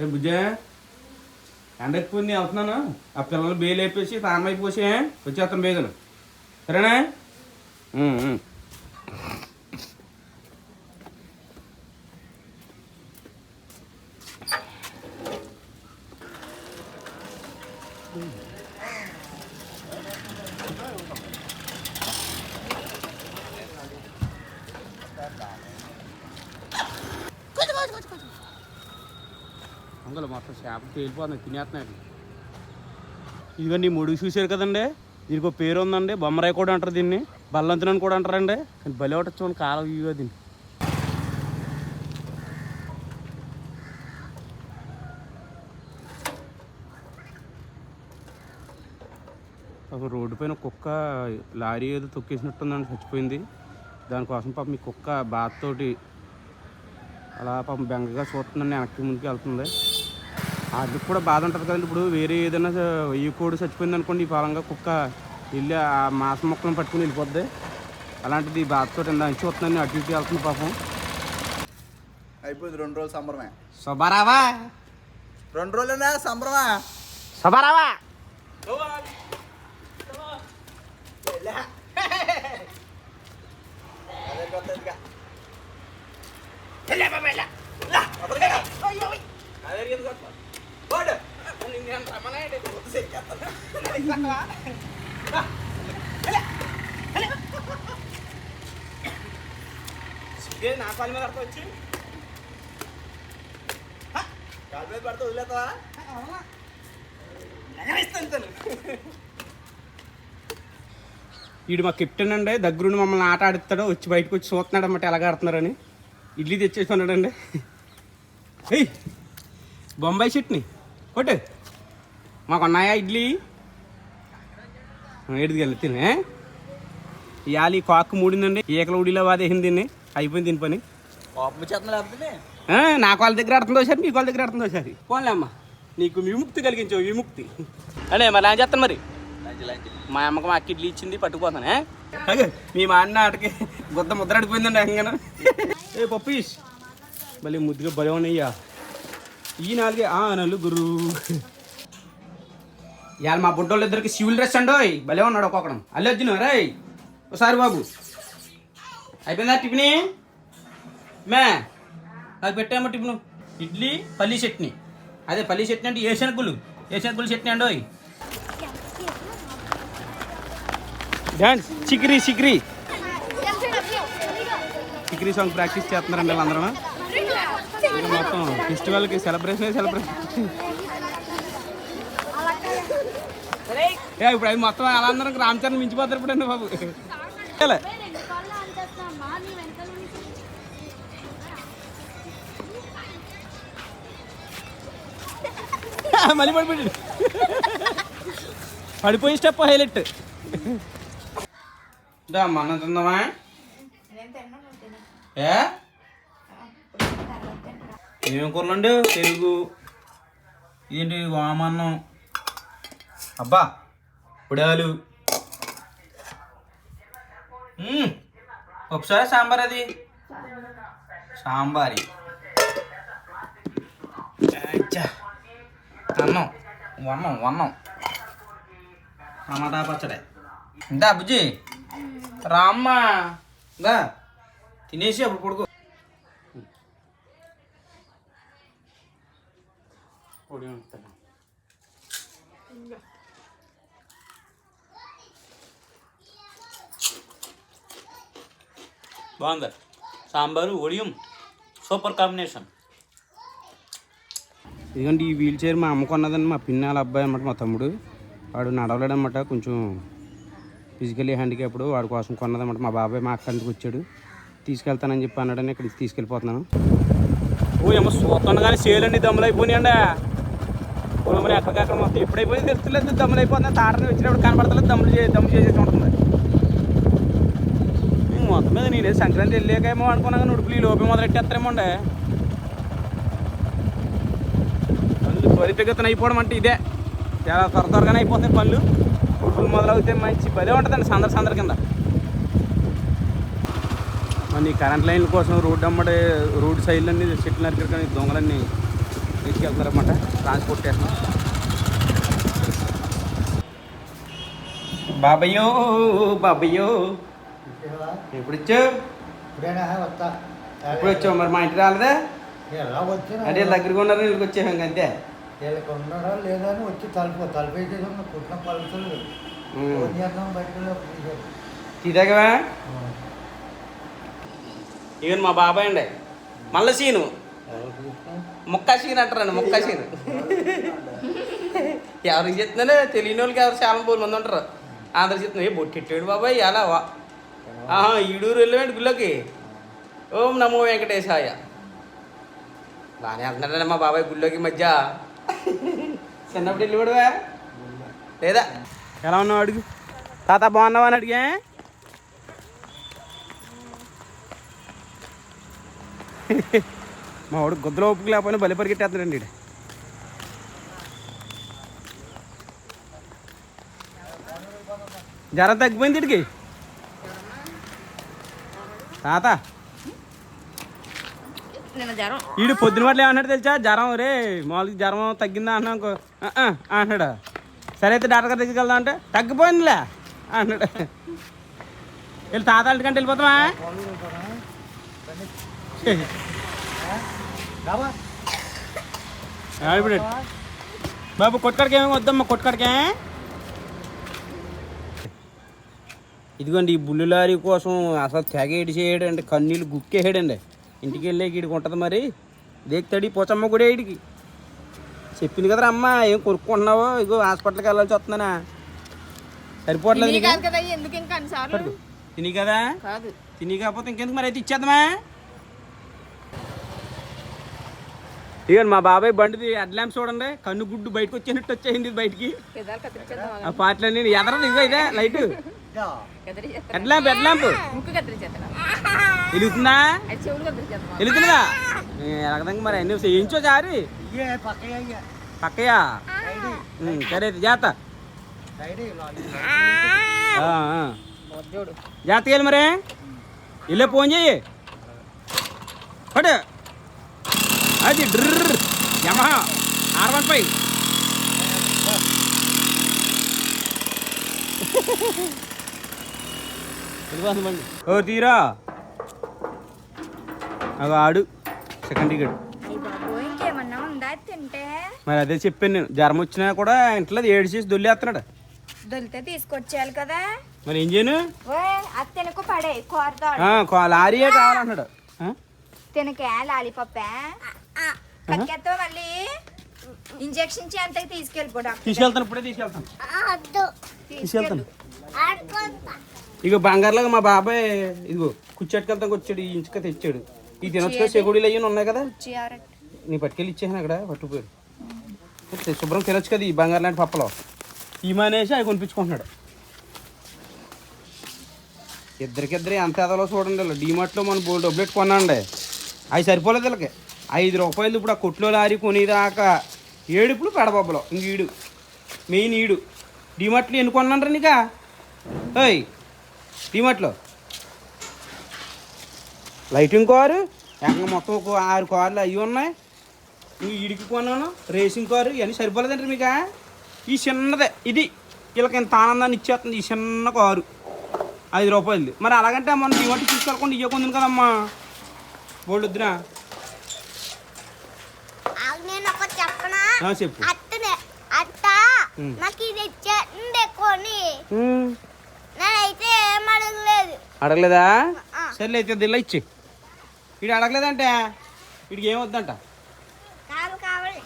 ఏ బుజ్జే ఎండ ఎక్కువ ఉంది వెళ్తున్నాను ఆ పిల్లలు బేలు వేపేసి తానం అయిపోసి వచ్చేస్తాను బేగను సరేనా ఉమ్, ఉమ్. అందులో మొత్తం చేపలు తేలిపోతుంది తినేస్తున్నాయి ఇదిగోండి ఈ ముడుగు చూసారు కదండి? దీనికి ఒక పేరు ఉందండి బొమ్మరాయి కూడా అంటారు దీన్ని. బల్లంతునని కూడా అంటారండి. కానీ బలి ఒకటి చూడండి కాలం ఇవో దీన్ని పాపం రోడ్డు పైన కుక్క లారీ ఏదో తొక్కేసినట్టుందని చచ్చిపోయింది. దానికోసం పాపం మీ కుక్క బాత్తోటి అలా పాపం బెంగగా చూస్తుందండి వెనక్కి ముందుకు వెళ్తుంది. అది కూడా బాధ ఉంటుంది కదండి. ఇప్పుడు వేరే ఏదైనా ఈ కోడి చచ్చిపోయింది అనుకోండి ఈ పరంగా కుక్క వెళ్ళి ఆ మాంసం మొక్కలను పట్టుకుని వెళ్ళిపోద్ది. అలాంటిది బాధతో నుంచి చూస్తున్నాను అటు ఇటు వెళ్తుంది పాపం. అయిపోయింది రెండు రోజులు సంబరమే. సబారావా రెండు రోజులనే సంబరమా? సబారావా అదే నా కాలు మీద అర్థం వచ్చి? కాలు మీద పడితే వదిలేతావా వీడు మా కెప్టెన్ అండి దగ్గరుండి మమ్మల్ని ఆట ఆడిస్తాడు వచ్చి బయటకు వచ్చి చూస్తున్నాడు అన్నమాట ఎలాగ ఆడుతున్నారని. ఇడ్లీ తెచ్చేసి ఉన్నాడండి. ఏయ్ బొంబాయి చట్నీ. కొట్టు. మాకు ఉన్నాయా ఇడ్లీ? ఏడుదిగల తినే ఇవాళ కాకు మూడిందండి ఈకల ఉడిలో వాదేసింది దీన్ని. అయిపోయింది దీని పని. నా వాళ్ళ దగ్గర ఆడుతుందో సార్ మీ వాళ్ళ దగ్గర ఆడుతుందో సార్ పోన్లే అమ్మ నీకు విముక్తి కలిగించావు విముక్తి. అనే మరి ఏం చేస్తాను మరి. మా అమ్మకి మా అక్క ఇడ్లీ ఇచ్చింది పట్టుకుపోతానే మీ మా అన్న ఆటకి గుద్ద ముద్ర అడిపోయిందండి ఏ పప్పీస్. భలే ముద్దుగా భలే ఉన్నాయ్యా. ఈ నాలుగే ఆ నలుగురు ఇవాళ మా బుడ్డోళ్ళ ఇద్దరికి సివిల్ డ్రెస్ అండోయ్ భలే ఉన్నాడు ఒక్కొక్కడం. అల్లు అర్జున్ రే ఒకసారి బాబు. అయిపోయిందా టిఫిని? మే. నాకు పెట్టామో టిఫిన్. ఇడ్లీ పల్లీ చట్నీ. అదే పల్లీ చట్నీ అంటే ఏసనగుళ్ళు ఏసనగుళ్ళు చట్నీ అండోయ్ డాన్స్. చిక్రీ చిక్రీ. చిక్రీ సాంగ్ ప్రాక్టీస్ చేస్తున్నారండి వాళ్ళందరూ. ఇంకా మొత్తం ఫెస్టివల్కి సెలబ్రేషన్ సెలబ్రేషన్. ఏ ఇప్పుడు అవి మొత్తం అలా అందరం రామ్ చరణ్ మించిపోతారు ఇప్పుడు అండి బాబు. లే. మళ్ళీ పడిపోయాడు. పడిపోయి స్టెప్ హైలైట్. దా మన తిందామా? ఏ? ఏమేమి కూరలు అండి? తెలుగు ఏంటి వామన్నం? అబ్బా పొడాలు. ఒకసారి సాంబార్ అది? సాంబారి. అన్నం వన్నం వన్నం. టమాటా పచ్చడి. ఇందా బుజ్జి? రామ్మ. దా తినేసి అప్పుడు పడుకో. పొడి ఉంచుతాను. బాగుంది? సాంబారు ఒడియం సూపర్ కాంబినేషన్. ఇదిగోండి ఈ వీల్ చైర్ మా అమ్మ కొన్నదండి మా పిన్నాల అబ్బాయి అన్నమాట మా తమ్ముడు. వాడు నడవలేడనమాట కొంచెం ఫిజికలీ హ్యాండిక్యాప్డ్ వాడి కోసం కొన్నదన్నమాట. మా బాబాయ్ మా అక్క వచ్చాడు. తీసుకెళ్తానని చెప్పి అన్నాడని ఇక్కడికి తీసుకెళ్ళిపోతున్నాను. ఓ ఏమో చూస్తాను కానీ సేలండి దమ్ములు అయిపోయినాయండి. ఓ మరి ఎక్కడికక్కడ మొత్తం ఎప్పుడైపోయింది తెలుస్తలేదు దమ్ములు అయిపోతుంది తాటని వచ్చినప్పుడు కనబడతలేదు దమ్ములు చే దమ్ము చేసేసి ఉంటుంది. మొత్తం మీద నేనే సంక్రాంతి వెళ్ళాకేమో అనుకున్నా కానీ ఉడుపులు ఈ లోపే మొదలెట్టేస్తారేమో అండి. పళ్ళు త్వరితగతిన అయిపోవడం అంటే ఇదే. చాలా త్వర త్వరగానే అయిపోతాయి పళ్ళు. ఉడుపులు మొదలవుతే మంచి భలే ఉంటుందండి సందర సందర కింద. మరి ఈ కరెంట్ లైన్ల కోసం రోడ్డు అమ్మడే రోడ్ సైడ్లన్నీ చెట్లు నరికారు దొంగలన్నీ తీసుకెళ్తున్నారన్నమాట ట్రాన్స్పోర్ట్ చేస్తాం బాబయ్యో బాబయ్యో. ఎప్పుడు వచ్చావు ఎప్పుడు వచ్చావు మరి? మా ఇంటికి రాలేదా? వీళ్ళ దగ్గరగా ఉన్నారు వీళ్ళకి వచ్చాము ఇంక అంతే. వీళ్ళకి ఉన్నారా లేదా అని వచ్చి తలుపు తలుపు అయితే కుట్టిన బయటకు తీదాగవా ఇవన్న మా బాబాయ్ అండి మల్ల సీను. ముక్క సీన్ అంటారండి ముక్క సీన్ ఎవరికి చెప్తున్నాను తెలియని వాళ్ళకి ఎవరు చాలా పోలు మంది ఉంటారు. అందరు చెప్తున్నారు ఏ బొట్టెట్టాడు బాబాయ్ అలా వా? ఆహా ఈడూరు వెళ్ళామండి గుళ్ళోకి. ఓం నమో వెంకటేశాయ. బాగానే వెళ్తున్నాడండి మా బాబాయ్ గుళ్ళోకి మధ్య. చిన్నప్పుడు వెళ్ళిపోడువా లేదా? ఎలా ఉన్నావు అడుగు. తాత బాగున్నావా అని అడిగా. మా వాడు గుద్దలో ఒప్పుకు లేకపోయినా బలి పరిగెట్టేస్తున్నాడండి ఈడు. జ్వరం తగ్గిపోయింది ఇడికి తాత. ఈడు పొద్దున పట్ల ఏమన్నాడు తెలుసా? జ్వరం రే మామూలుగా జ్వరం తగ్గిందా అన్నా అనుకో. "ఆ, ఆ" అంటున్నాడు సరే అయితే డాక్టర్ గారి దగ్గరికి వెళ్దాం అంటే తగ్గిపోయిందిలే అన్నాడు. వెళ్ళి తాత ఇంటికంటే వెళ్ళిపోతామా? ఇప్పుడు. బాబు. కొట్టుకాడికి ఏమేమి వద్దమ్మా కొట్టుకాడికే ఇదిగోండి ఈ బుల్లు లారీ కోసం అసలు తెగ ఏడిచేయడండి కన్నీళ్ళు గుక్కేసాడండి ఇంటికి వెళ్ళే ఈడికి ఉంటుంది మరి. దేక్తాడు పోచమ్మ కూడా ఈడికి? చెప్పింది కదరా అమ్మ ఏం కొనుక్కుంటున్నావో? ఇగో హాస్పిటల్కి వెళ్ళాల్సి వస్తున్నానా సరిపోవట్లేదు తిని కాదు కదా కదా? కాదు. తిని కాకపోతే ఇంకెందుకు మరి? అయితే ఇచ్చేద్దామా? ఇదిగోండి మా బాబాయ్ బండిది హెడ్ ల్యాంప్ చూడండి. కన్ను గుడ్డు బయటకు వచ్చేనట్టు వచ్చేసింది ఇది బయటికి. ఆ పాటలన్నీ ఎదరదు ఇదిగో ఇదే లైట్. కత్తిరించేస్తాను హెడ్ ల్యాంప్ హెడ్ ల్యాంప్. ముక్కు కత్తిరించేస్తాను. వెలుగుతుందా? వెలుగుతుందా? ఎలగదంగా మరి అన్ని చేయించో పక్కయ్యా ఉం, సరే అయితే జాత జాతకి వెళ్ళి మరి. ఇల్లే ఫోన్ చెయ్యి పడు అది డ్రర్ యమహా ఆర్ వన్ ఫైవ్ ఓ తీరా. అగో ఆడు సెకండ్ టికెట్ మరి అదే చెప్పాను నేను. జ్వరం వచ్చినా కూడా ఇంట్లో ఏడు చేసి దొల్లేస్తున్నాడు దొలితే తీసుకొచ్చేయాలి కదా? మరి ఏం చేయను? ఓ అది తినకు పడే లారీయే కావాలన్నాడు ఆ? తినకే లాలీపప్పే? కక్కేస్తావు మళ్ళీ ఇంజెక్షన్ తీసుకెళ్ళిపో డాక్టర్ తీసుకెళ్తాను. ఇప్పుడే తీసుకెళ్తాను. తీసుకెళ్ళు. ఇగో బంగారులాగా మా బాబాయ్ ఇదిగో కుచ్చెట్టుకెళ్తాం వచ్చాడు ఈ ఇంచుక తెచ్చాడు. ఈ తినొచ్చుకో చెగుడీలు అయ్యి ఉన్నాయి కదా. నీ పట్టుకెళ్ళి ఇచ్చేసాను అక్కడ పట్టుకుపోయాడు. శుభ్రం తినొచ్చు కదా ఈ బంగారు లాంటి పప్పలో. ఈ మానేసి అవి కొనిపించుకుంటున్నాడు. ఇద్దరికిద్దరు ఎంత ఎదలో చూడండి వీళ్ళు. డీమార్ట్లో మన బోల్ డబ్బులు కొన్నాండి అవి సరిపోలేదు వీళ్ళకి. ఐదు రూపాయలు ఇప్పుడు ఆ కొట్లో లారీ కొనేదాకా ఏడుపులు పెడబొబ్బలు. ఇంక ఈడు మెయిన్ ఈడు. డీమార్ట్లో ఎన్ని కొన్నాండ్రా నీకా? ఓయ్ డీమార్ట్లో లైటింగ్ కారు ఏకంగా మొత్తం ఒక ఆరు కార్లు అవి ఉన్నాయి. నువ్వు ఇడికి కొన్నాను రేసింగ్ కారు ఇవన్నీ సరిపోలేదండి మీకు? ఈ చిన్నదే ఇది. వీళ్ళకి ఇంత ఆనందాన్ని ఇచ్చేస్తుంది ఈ చిన్న కారు. ఐదు రూపాయలు మరి అలాగంటే మనం డిమార్ట్ తీసుకెళ్ళకుండా ఇవ్వకుంది కదమ్మా. బోల్డ్ వద్దునా నేను ఒక చెప్పనా ఆ, చెప్పు. అత్తనే. అత్త. నాకు ఇది కొని. నేనైతే ఏం అడగలేదు. అడగలేదా. సర్లే అయితే దిల్ల ఇచ్చి. వీడు అడగలేదంటే. వీడికి ఏమొద్దంట కావాలి.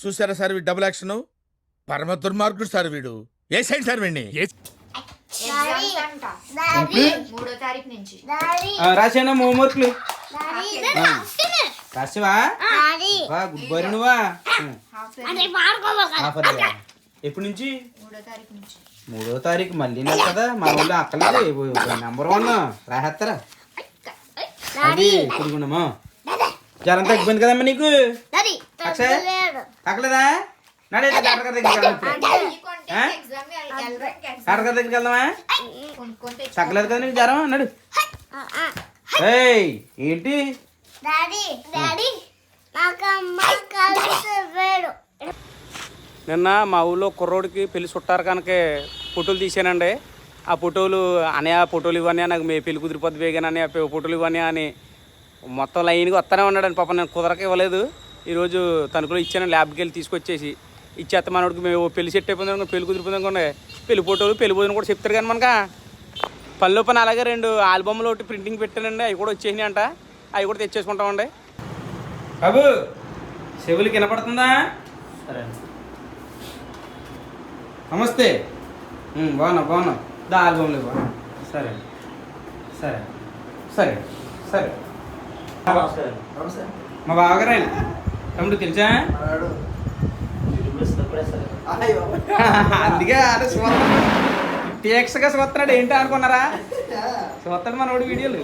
చూసారా సార్ వీడు డబుల్ యాక్షన్ పరమ దుర్మార్గుడు సార్ వీడు. ఏ సైడ్ సార్ వీడిని? రాసానా హోంవర్క్లు రాసివా? గుడ్ బాయ్ నువ్వా? ఎప్పటి నుంచి? మూడో తారీఖు నుంచి. మూడో తారీఖు మళ్ళీ కదా? మా ఊళ్ళో అక్కలేదు నెంబర్ వన్ రాహేస్తారా అది కుడుకున్నామా జ్వరం తగ్గిపోయింది కదమ్మా నీకు? అక్షయ్? తగ్గలేదు. అక్కలేదా నడే డాక్టర్ గారి దగ్గరికి డాక్టర్ గారి దగ్గరికి వెళ్దామా? తగ్గలేదు కదా నీకు జ్వరం? నడు. ఏయ్ ఏంటి? డాడీ డాడీ నాకు అమ్మాయి కలిసి వేడు నిన్న మా ఊళ్ళో కుర్రోడికి పెళ్ళి చుట్టారు కనుక ఫోటోలు తీసానండి ఆ ఫోటోలు అనయా ఫోటోలు ఇవ్వని నాకు మీ పెళ్ళి కుదిరిపోద్ది వేగానని ఆ ఫోటోలు ఇవ్వని అని మొత్తం లైన్గా వస్తానే ఉన్నాడని పాప నేను కుదరక ఇవ్వలేదు. ఈరోజు తణుకులో ఇచ్చాను ల్యాబ్కి వెళ్ళి తీసుకొచ్చేసి. ఇచ్చేస్తే మనోడికి మేము పెళ్ళి సెట్ అయిపోయింది పెళ్ళి కుదిరిపోయింది అనుకోండి పెళ్ళి ఫోటోలు పెళ్ళి భోజనం కూడా చెప్తారు కానీ మనక. పనిలో పని అలాగే రెండు ఆల్బమ్లు ఒకటి ప్రింటింగ్ పెట్టానండి అవి కూడా వచ్చేసినాయి అంట అవి కూడా తెచ్చేసుకుంటామండి. బాబు చెవులకి వినపడుతుందా? సరే నమస్తే. బాగున్నా బాగున్నా. దా ఆల్బమ్లో బా సరే సరే. సరే సరే. మా బావగారు ఆయన తమ్ముడు తెలుసా? అందుకే ఆడ టీఎక్స్గా చూస్తున్నాడు ఏంటి అనుకున్నారా? చూస్తాడు మనోడు వీడియోలు.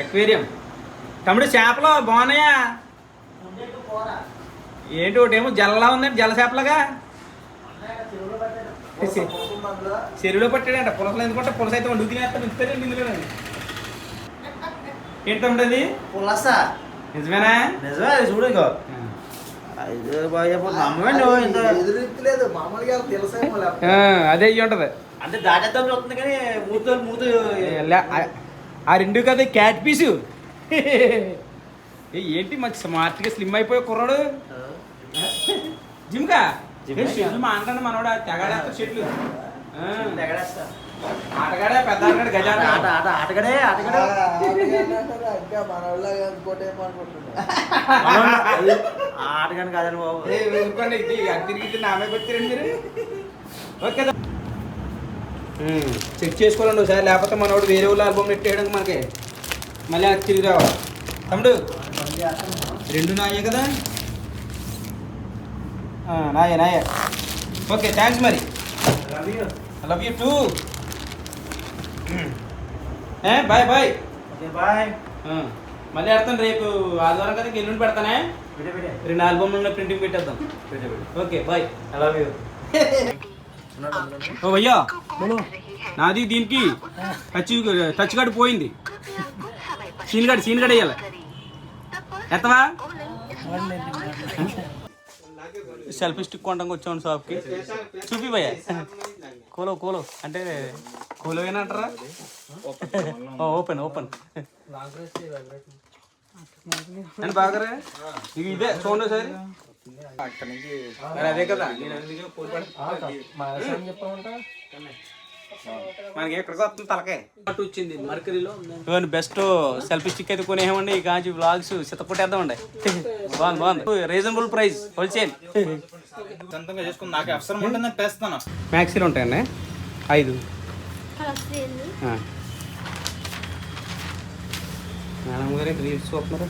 ఎక్వేరియం. తమ్ముడు చేపలు బాగున్నాయా? ఏంటి ఒకటేమో జల్లలా ఉందండి జల చేపలుగా. చెరువులో పట్టాడంట పులసలు ఎందుకంటే పులస అయితే వండుకు ఏంటి తమ్ముడు అది? పులస. నిజమేనా? నిజమే అది చూడు ఇంకో అదే అయ్యి ఉంటది. అంటే దాటేద్దాం చూస్తుంది కానీ మూతో మూతు ఆ- రెండు కదా క్యాట్ పీసు. ఏంటి మంచి స్మార్ట్గా స్లిమ్ అయిపోయి కుర్రాడు? జిమ్కా జిమ్ షెట్లు మా అంటాను మనోడు తెగాడేస్తా షెట్లు ఆ, తెగడేస్తా. ఆటగాడే పెద్ద ఆటగాడు గజాట ఆట ఆట ఆటగడే ఆటగడే. ఆటగాని కాదని బాబు. ఇది అది తిరిగి తిరిగి నా మీద వచ్చారండి మీరు. ఓకే చెక్ చేసుకోవాలండి ఒకసారి లేకపోతే మనోడు వేరే వాళ్ళు ఆల్బమ్ నెట్టేయడానికి మనకి మళ్ళీ అది తిరిగి రావాలి. తమ్ముడు రెండు నాయే కదా? నాయే నాయే. ఓకే థ్యాంక్స్ మరి. లవ్ యూ టూ ఏ బాయ్ బాయ్ బాయ్ మళ్ళీ పెడతాను రేపు ఆదివారం కదా ఎల్లుండి పెడతానే? రెండు ఆల్బమ్లు ప్రింటింగ్ పెట్టేద్దాం. ఓకే బాయ్ లవ్ యూ ఓ భయ్యా నాది దీనికి టచ్ టచ్ కార్డు పోయింది. సీన్ కార్డు సీన్ కార్డు వేయాలి ఎత్తవా? సెల్ఫీ స్టిక్ కొనడానికి వచ్చాను షాప్కి. చూపి భయ్యా. కోలో కోలో. అంటే కోలో ఏనంటారా ఓపెన్ ఓపెన్. బాగా ఇదే చూడండి సార్ అదే కదా మనకి ఎక్కడికి వస్తుంది తలకాయ అటు వచ్చింది మర్కరీలో ఇవన్నీ బెస్ట్ సెల్ఫీ స్టిక్ అయితే కొనేమండి ఈ కాంచి బ్లాగ్స్ సితకొట్టేద్దామండి బాగుంది బాగుంది. రీజనబుల్ ప్రైస్ హోల్సేల్ సొంతంగా చేసుకుని నాకు అవసరం ఉంటుందని తెస్తాను. మ్యాక్సీలు ఉంటాయండి. ఐదు. మేడం గారు రీల్స్ చూస్తున్నారు?